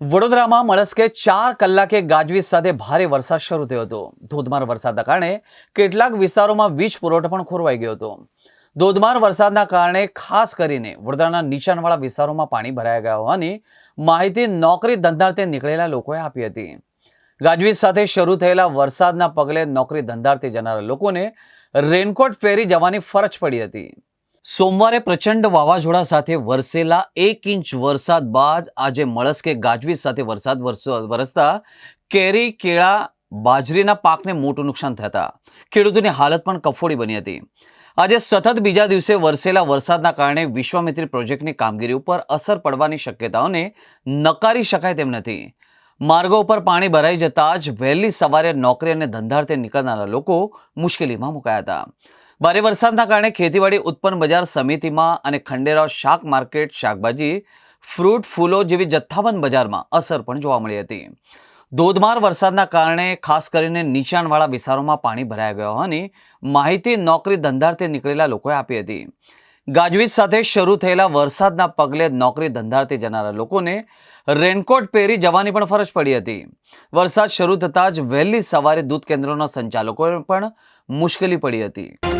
વડોદરામાં મળસ્કે ચાર કલાકે ગાજવીજ સાથે ભારે વરસાદ શરૂ થયો હતો. ધોધમાર વરસાદના કારણે કેટલાક વિસ્તારોમાં વીજ પુરવઠો પણ ખોરવાઈ ગયો હતો. ધોધમાર વરસાદના કારણે ખાસ કરીને વડોદરાના નીચાણવાળા વિસ્તારોમાં પાણી ભરાઈ ગયા હોવાની માહિતી નોકરી ધંધાર્થે નીકળેલા લોકોએ આપી હતી. ગાજવીજ સાથે શરૂ થયેલા વરસાદના પગલે નોકરી ધંધાર્થે જનારા લોકોને રેનકોટ ફેરી જવાની ફરજ પડી હતી. સોમવારે પ્રચંડ વાવાઝોડા સાથે વરસેલા એક ઇંચ વરસાદ બાદ આજે મળસ્કે ગાજવીજ સાથે વરસાદ વરસતા કેરી કેળા બાજરીના પાકને મોટું નુકસાન થતા ખેડૂતોની હાલત પણ કફોડી બની હતી. આજે સતત બીજા દિવસે વરસેલા વરસાદના કારણે વિશ્વામિત્રી પ્રોજેક્ટની કામગીરી ઉપર અસર પડવાની શક્યતાઓને નકારી શકાય તેમ નથી. માર્ગો ઉપર પાણી ભરાઈ જતાં જ વહેલી સવારે નોકરી અને ધંધાર્થે નીકળનારા લોકો મુશ્કેલીમાં મુકાયા હતા. ભારે વરસાદના કારણે ખેતીવાડી ઉત્પન્ન બજાર સમિતિમાં અને ખંડેરાવ શાક માર્કેટ શાકભાજી, ફ્રૂટ, ફૂલો જેવી જથ્થાબંધ બજારમાં અસર પણ જોવા મળી હતી. ધોધમાર વરસાદના કારણે ખાસ કરીને નીચાણવાળા વિસ્તારોમાં પાણી ભરાઈ ગયા હોવાની માહિતી નોકરી ધંધાર્થે નીકળેલા લોકોએ આપી હતી. ગાજવીજ સાથે શરૂ થયેલા વરસાદના પગલે નોકરી ધંધાર્થી જનારા લોકોને રેનકોટ પહેરી જવાની પણ ફરજ પડી હતી. વરસાદ શરૂ થતાં જ વહેલી સવારે દૂધ કેન્દ્રોના સંચાલકોને પણ મુશ્કેલી પડી હતી.